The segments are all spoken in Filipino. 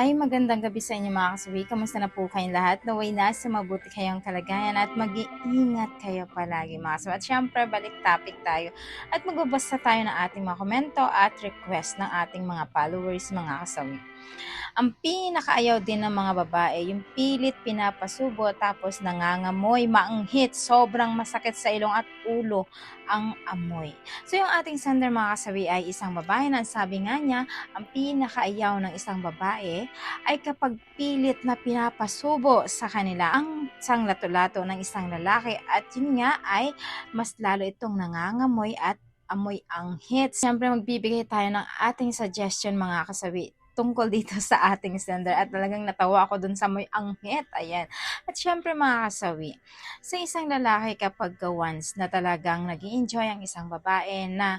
Ay magandang gabi sa inyo mga kasawi. Kamusta na po kayong lahat? Naway nasa mabuti kayong kalagayan at mag-iingat kayo palagi mga kasawi. At syempre balik topic tayo at magbabasa tayo ng ating mga komento at request ng ating mga followers mga kasawi. Ang pinakaayaw din ng mga babae, yung pilit pinapasubo tapos nangangamoy, maanghit, sobrang masakit sa ilong at ulo ang amoy. So yung ating sender mga kasawi ay isang babae na ang sabi nga niya, ang pinakaayaw ng isang babae ay kapag pilit na pinapasubo sa kanila ang isang lato-lato ng isang lalaki at yun nga ay mas lalo itong nangangamoy at amoy anghit. Siyempre magbibigay tayo ng ating suggestion mga kasawi tungkol dito sa ating sender at talagang natawa ako dun sa may anghit. Ayan. At syempre mga kasawi, sa isang lalaki kapag once na talagang nag enjoy ang isang babae na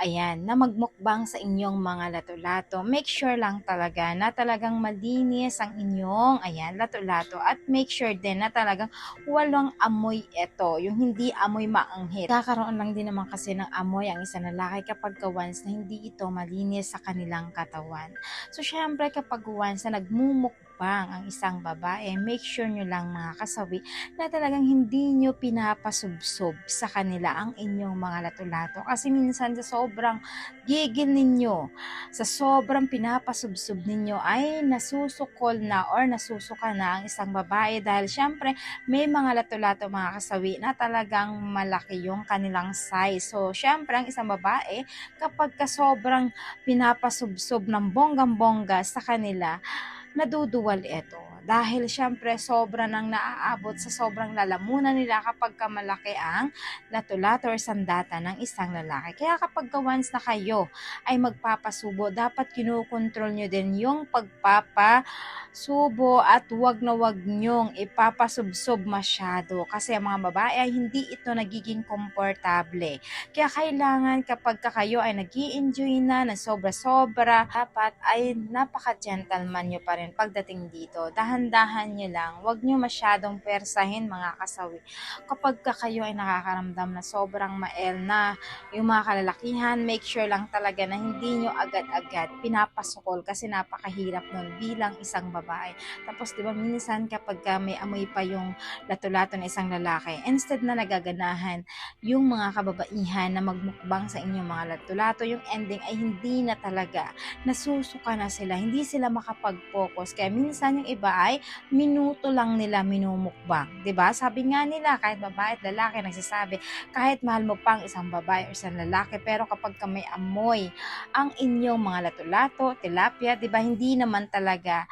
ayan, na magmukbang sa inyong mga lato-lato, make sure lang talaga na talagang malinis ang inyong ayan, lato-lato at make sure din na talagang walang amoy ito, yung hindi amoy maanghit. Kakaroon lang din naman kasi ng amoy ang isang lalaki kapag once na hindi ito malinis sa kanilang katawan. So, syempre kapag once na nagmumukbang ang isang babae, make sure nyo lang mga kasawi na talagang hindi nyo pinapasubsob sa kanila ang inyong mga lato-lato. Kasi minsan sa sobrang gigil ninyo, sa sobrang pinapasubsob ninyo ay nasusukol na or nasusuka na ang isang babae dahil syempre may mga lato-lato mga kasawi na talagang malaki yung kanilang size. So, syempre ang isang babae kapag ka sobrang pinapasubsob ng bonggang-bongga sa kanila, naduduwal ito. Dahil syempre sobra nang naaabot sa sobrang lalamunan nila kapag kamalaki ang lato-lato or sandata ng isang lalaki. Kaya kapag once na kayo ay magpapasubo, dapat kinukontrol nyo din yung pagpapasubo at wag na wag nyong ipapasubsob masyado kasi ang mga babae ay hindi ito nagiging komportable. Kaya kailangan kapag ka kayo ay nag enjoy na na sobra-sobra, dapat ay napaka-gentleman nyo pa rin pagdating dito. Dahan-dahan nyo lang. Huwag nyo masyadong persahin mga kasawi. Kapag ka kayo ay nakakaramdam na sobrang mael na yung mga kalalakihan, make sure lang talaga na hindi nyo agad-agad pinapasukol kasi napakahirap nun bilang isang babae. Tapos di ba minsan kapag ka may amoy pa yung lato-lato ng isang lalaki, instead na nagaganahan yung mga kababaihan na magmukbang sa inyong mga lato-lato, yung ending ay hindi na talaga nasusuka na sila, hindi sila makapag-focus. Kaya minsan yung iba ay minuto lang nila minumukbang. ba Sabi nga nila, kahit babae at lalaki nagsasabi, kahit mahal mo pang isang babae o isang lalaki, pero kapag ka may amoy ang inyong mga lato-lato, tilapia, ba hindi naman talaga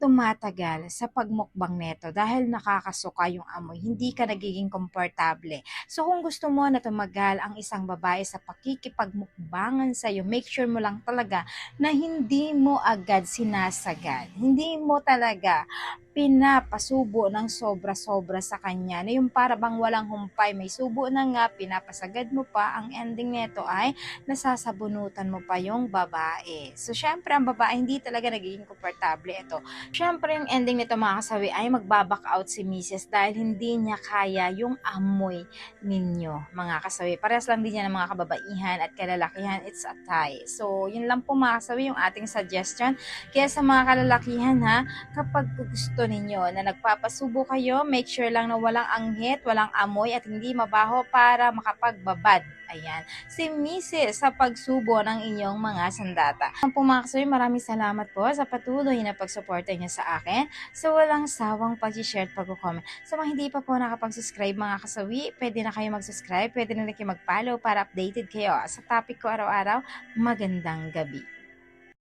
tumatagal sa pagmukbang neto dahil nakakasuka yung amoy, hindi ka nagiging komportable. So kung gusto mo na tumagal ang isang babae sa pakikipagmukbangan sa iyo, make sure mo lang talaga na hindi mo agad sinasagad. Hindi mo talaga pinapasubo ng sobra-sobra sa kanya na yung para bang walang humpay, may subo na nga, pinapasagad mo pa, ang ending nito ay nasasabunutan mo pa yung babae. So, syempre, ang babae hindi talaga nagiging komportable ito. Syempre, yung ending nito mga kasawi ay magbaback out si Mrs. dahil hindi niya kaya yung amoy ninyo, mga kasawi. Parehas lang din niya ng mga kababaihan at kalalakihan, it's a tie. So, yun lang po mga kasawi yung ating suggestion. Kaya sa mga kalalakihan ha, kapag gusto ninyo na nagpapasubo kayo, make sure lang na walang anghit, walang amoy at hindi mabaho para makapagbabad. Ayan. Si Mrs. sa pagsubo ng inyong mga sandata. Po mga kasoy, maraming salamat po sa patuloy na pagsuporta niyo sa akin sa walang sawang pag-share at pag-comment. Sa mga hindi pa po nakapag-subscribe mga kasawi, pwede na kayo mag-subscribe, pwede na kayo mag-follow para updated kayo sa topic ko araw-araw. Magandang gabi.